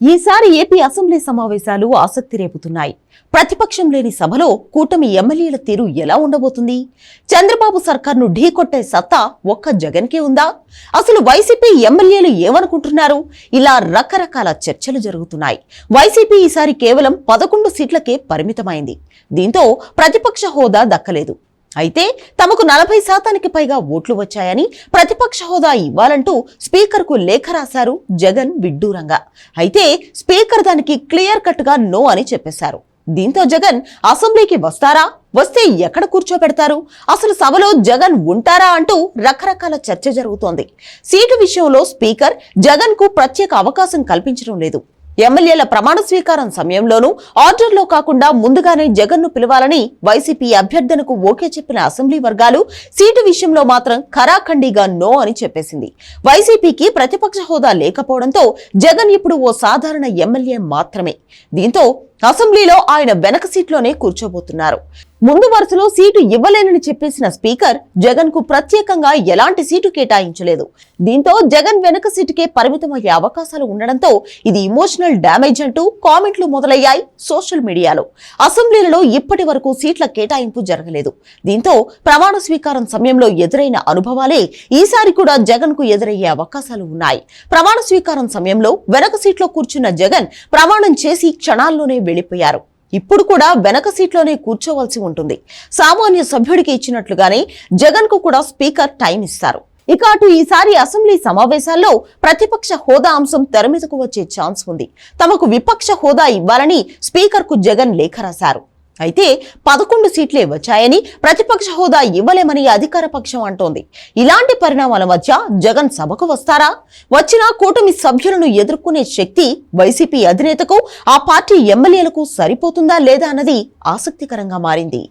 ఈసారి AP assembly సమావేశాలు ఆసక్తి రేపుతున్నాయి. ప్రతిపక్షం లేని సభలో కూటమి ఎమ్మెల్యేల తీరు ఎలా ఉండబోతుంది? చంద్రబాబు సర్కార్ను ఢీకొట్టే సత్తా ఒక్క జగన్కే ఉందా? అసలు వైసీపీ ఎమ్మెల్యేలు ఏమనుకుంటున్నారు? ఇలా రకరకాల చర్చలు జరుగుతున్నాయి. వైసీపీ ఈసారి కేవలం పదకొండు సీట్లకే పరిమితమైంది. దీంతో ప్రతిపక్ష హోదా దక్కలేదు. అయితే తమకు నలభై శాతానికి పైగా ఓట్లు వచ్చాయని ప్రతిపక్ష హోదా ఇవ్వాలంటూ స్పీకర్కు లేఖ రాశారు జగన్ విడ్డూరంగా. అయితే స్పీకర్ దానికి క్లియర్ కట్గా నో అని చెప్పేశారు. దీంతో జగన్ అసెంబ్లీకి వస్తారా? వస్తే ఎక్కడ కూర్చోబెడతారు? అసలు సభలో జగన్ ఉంటారా అంటూ రకరకాల చర్చ జరుగుతోంది. సీటు విషయంలో స్పీకర్ జగన్కు ప్రత్యేక అవకాశం కల్పించడం లేదు. ఎమ్మెల్యేల ప్రమాణ స్వీకారం సమయంలోనూ ఆర్డర్లో కాకుండా ముందుగానే జగన్ను పిలవాలని వైసీపీ అభ్యర్థనకు ఓకే చెప్పిన అసెంబ్లీ వర్గాలు సీటు విషయంలో మాత్రం ఖరాఖండిగా నో అని చెప్పేసింది. వైసీపీకి ప్రతిపక్ష హోదా లేకపోవడంతో జగన్ ఇప్పుడు ఓ సాధారణ ఎమ్మెల్యే మాత్రమే. దీంతో అసెంబ్లీలో ఆయన వెనక సీట్లోనే కూర్చోబోతున్నారు. ముందు వరుసలో సీటు ఇవ్వలేనని చెప్పేసిన స్పీకర్ జగన్కు ప్రత్యేకంగా ఎలాంటి సీటు కేటాయించలేదు. దీంతో జగన్ వెనక సీటుకే పరిమితమయ్యే అవకాశాలు ఉండడంతో ఇది ఇమోషనల్ డ్యామేజ్ అంటూ కామెంట్లు మొదలయ్యాయి సోషల్ మీడియాలో. అసెంబ్లీలలో ఇప్పటి వరకు సీట్ల కేటాయింపు జరగలేదు. దీంతో ప్రమాణ స్వీకారం సమయంలో ఎదురైన అనుభవాలే ఈసారి కూడా జగన్కు ఎదురయ్యే అవకాశాలు ఉన్నాయి. ప్రమాణ స్వీకారం సమయంలో వెనక సీట్లో కూర్చున్న జగన్ ప్రమాణం చేసి క్షణాల్లోనే వెళ్ళిపోయారు ఇప్పుడు కూడా వెనక సీట్లోనే కూర్చోవలసి ఉంటుంది. సామాన్య సభ్యుడికి ఇచ్చినట్లుగానే జగన్కు కూడా స్పీకర్ టైం ఇస్తారు. ఇక అటు ఈసారి అసెంబ్లీ సమావేశాల్లో ప్రతిపక్ష హోదా అంశం తెర మీదకు వచ్చే ఛాన్స్ ఉంది. తమకు విపక్ష హోదా ఇవ్వాలని స్పీకర్కు జగన్ లేఖ రాశారు. అయితే పదకొండు సీట్లే వచ్చాయని ప్రతిపక్ష హోదా ఇవ్వలేమని అధికార పక్షం అంటోంది. ఇలాంటి పరిణామాల మధ్య జగన్ సభకు వస్తారా? వచ్చినా కూటమి సభ్యులను ఎదుర్కొనే శక్తి వైసీపీ అధినేతకు ఆ పార్టీ ఎమ్మెల్యేలకు సరిపోతుందా లేదా అన్నది ఆసక్తికరంగా మారింది.